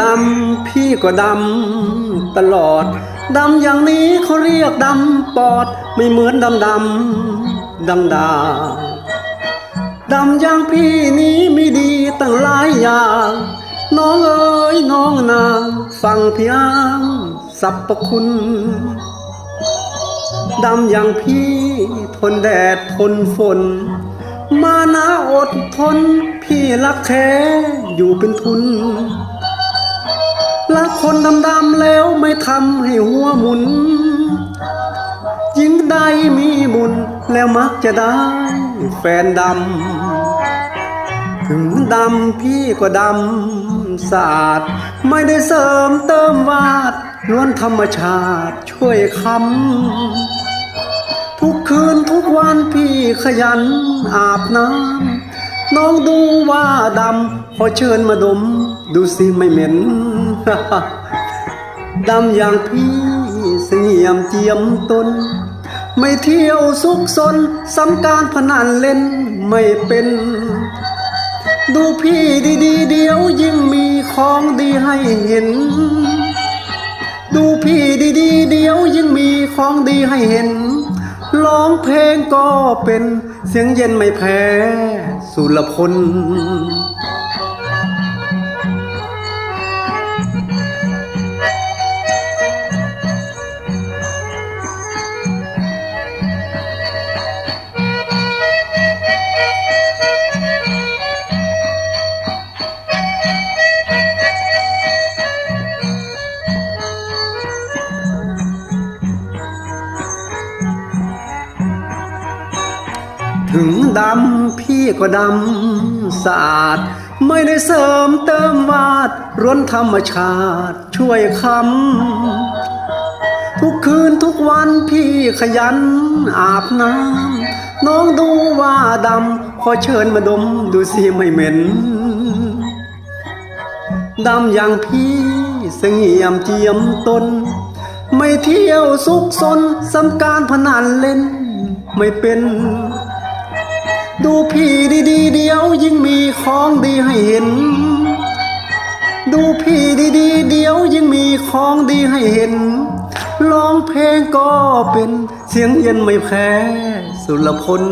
ดำพี่ก็ดำตลอด ดำอย่างนี้เขาเรียกดำปอด ไม่เหมือนดำดำดังดาดำอย่างพี่นี้ไม่ดีตั้งหลายอย่างน้องเอ๋ยน้องนางฟังพี่อ้างสรรพคุณดำอย่างพี่ทนแดดทนฝน มานะอดทน พี่รักแท้อยู่เป็นทุน รักคนดำๆแล้วไม่ทำให้หัวหมุนยิ่งได้มีบุญแล้วมักจะได้แฟนดำ ถึงดำพี่ก็ดำสะอาด ไม่ได้เสริมเติมวาดล้วนธรรมชาติช่วยคำทุกคืนทุกวันพี่ขยันอาบน้ำน้องดูว่าดำขอเชิญมาดม ดูสิไม่เหม็น ดำอย่างพี่เสียมเจียมตน ไม่เที่ยวซุกซนสำการพนันเล่นไม่เป็น ดูพี่ดีๆเดียวยิ่งมีของดีให้เห็น ดูพี่ดีๆเดียวยิ่งมีของดีให้เห็นร้องเพลงก็เป็นเสียงเย็นไม่แพ้สุรพล ถึงดำพี่ก็ดำสะอาด ไม่ได้เสริมเติมวาดร้วนธรรมชาติช่วยคำทุกคืนทุกวันพี่ขยันอาบน้ำน้องดูว่าดำ ขอเชิญมาดมดูสิไม่เหม็น ดำอย่างพี่เสงี่ยมเจียมตน ไม่เที่ยวซุกซนสำการพนันเล่นไม่เป็น ดูพี่ดีๆเดียวยิ่งมีของดีให้เห็น ดูพี่ดีๆเดียวยิ่งมีของดีให้เห็น ร้องเพลงก็เป็นเสียงเย็นไม่แพ้สุรพล